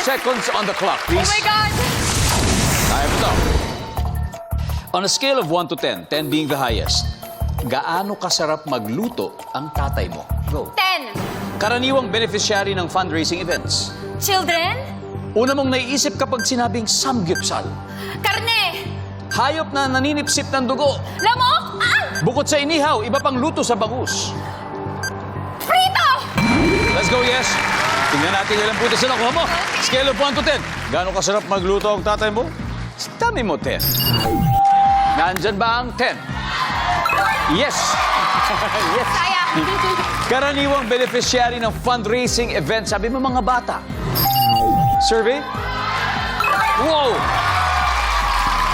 seconds on the clock, Oh please. my God! Mo to. On a scale of 1 to 10, 10 being the highest, gaano kasarap magluto ang tatay mo? Go. Ten. Karaniwang beneficiary ng fundraising events. Children? Una mong naiisip kapag sinabing samgyupsal. Karne? Hayop na naninipsip ng dugo. Lamok? Ah! Bukod sa inihaw, iba pang luto sa bangus. Prito! Let's go, yes. Tingnan natin ilang puto sila kuha mo. Scale of 1 to 10. Gaano kasarap magluto ang tatay mo? Dami mo 10. Nandyan ba ang 10? Yes. yes. Kaya. Karaniwang beneficiary ng fundraising event. Sabi mo mga bata. Survey? Wow!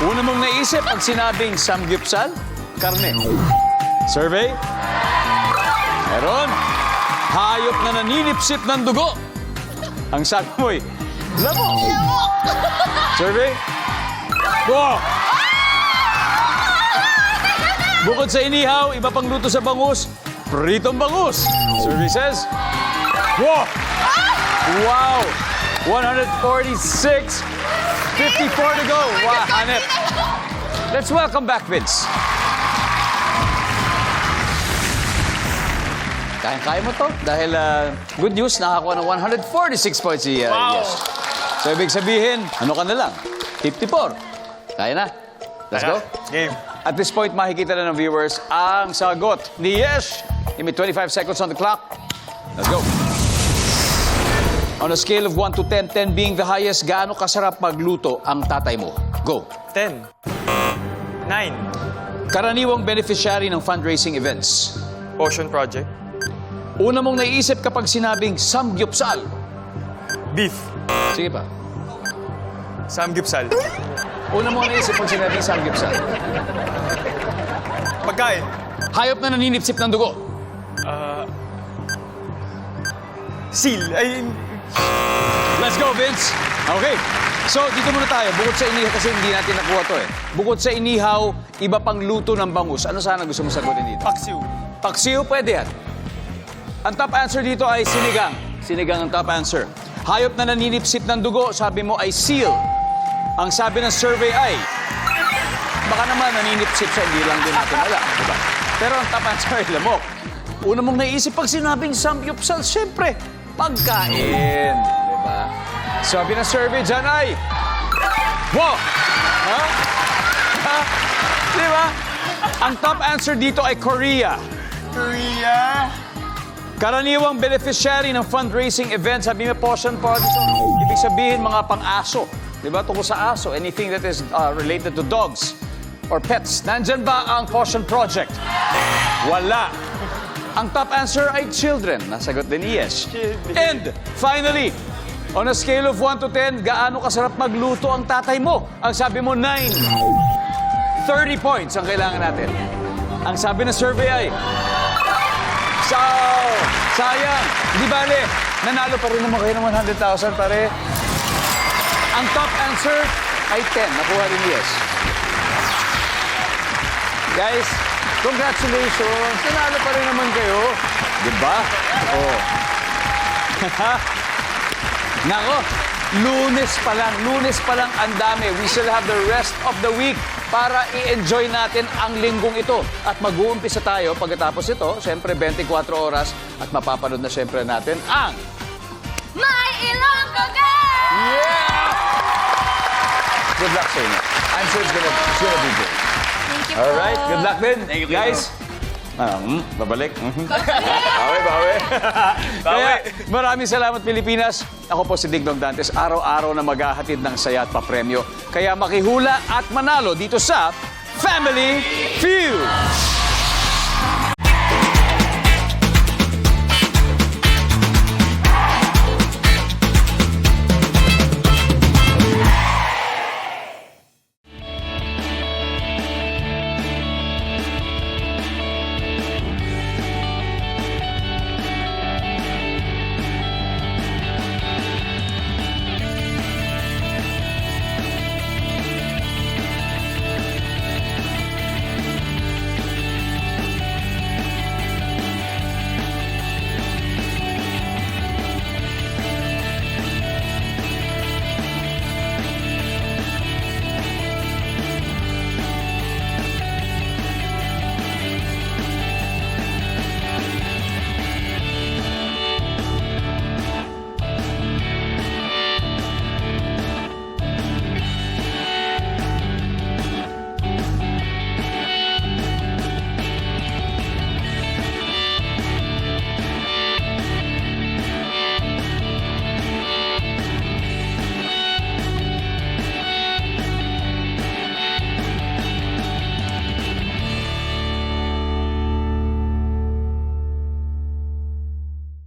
Una mong naisip pag sinabing samgyupsal? Karne. Survey? Meron. Hayop na naninipsip ng dugo. Ang sabi mo'y, lamok. Lamok! Survey? Wow! Bukod sa inihaw, iba pang luto sa bangus, pritong bangus. Survey says, wow! Wow! 146, 54 to go. Wow, Hanep. Let's welcome back, Vince. Kaya-kaya mo to dahil uh, good news, nakakuha ng 146 points si uh, Wow. Yes. So, ibig sabihin, ano ka na lang? 54. Kaya na. Let's go. Game. At this point, makikita na ng viewers ang sagot ni Yes. Give me 25 seconds on the clock. Let's go. On a scale of 1 to 10, 10 being the highest, gaano kasarap magluto ang tatay mo? Go. 10. 9. Karaniwang beneficiary ng fundraising events. Ocean Project. Una mong naisip kapag sinabing samgyupsal. Beef. Sige pa. Samgyupsal. Una mong naisip pag sinabing samgyupsal. Pagkain. Hayop na naninipsip ng dugo. Seal. Ay, Let's go, Vince. Okay. So, dito muna tayo. Bukod sa inihaw, kasi hindi natin nakuha to eh. Bukod sa inihaw, iba pang luto ng bangus. Ano sana gusto mo sagutin dito? paksiw. Paksiw, pwede yan. Ang top answer dito ay sinigang. Sinigang ang top answer. Hayop na naninipsip ng dugo, sabi mo ay seal. Ang sabi ng survey ay, baka naman naninipsip sa hindi lang din natin alam. Diba? Pero ang top answer ay lamok. Una mong naisip pag sinabing samgyupsal, syempre, pagkain. Diba? Sabi ng survey dyan ay, wow! Ha? Ha? Diba? Ang top answer dito ay Korea. Korea. Karaniwang beneficiary ng fundraising event, sabi mo, portion partisan. Ibig sabihin, mga pang-aso. Di ba? Tungkol sa aso. Anything that is uh, related to dogs or pets. Nandyan ba ang Portion Project? Wala. Ang top answer ay children. Nasagot din yes. And finally, on a scale of 1 to 10, gaano kasarap magluto ang tatay mo? Ang sabi mo, 9. 30 points ang kailangan natin. Ang sabi ng survey ay, So, sayang. Di bale, nanalo pa rin naman kayo ng 100,000 pare. Ang top answer ay 10. Nakuha rin yes. Guys, congratulations. Nanalo pa rin naman kayo. Di ba? Oo. Nako, lunes pa lang. Lunes pa lang ang dami. We still have the rest of the week para i-enjoy natin ang linggong ito. At mag-uumpisa tayo pagkatapos ito, siyempre 24 oras at mapapanood na siyempre natin ang May Ilonggo Girl! Yeah! Good luck sa inyo. I'm sure it's gonna, it's gonna be good. Thank you All right, good luck din. Thank you, Guys, mm, babalik. Bawi, bawi. Kaya, maraming salamat Pilipinas. Ako po si Digdong Dantes. Araw-araw na maghahatid ng saya at papremyo. Kaya makihula at manalo dito sa Family Feud.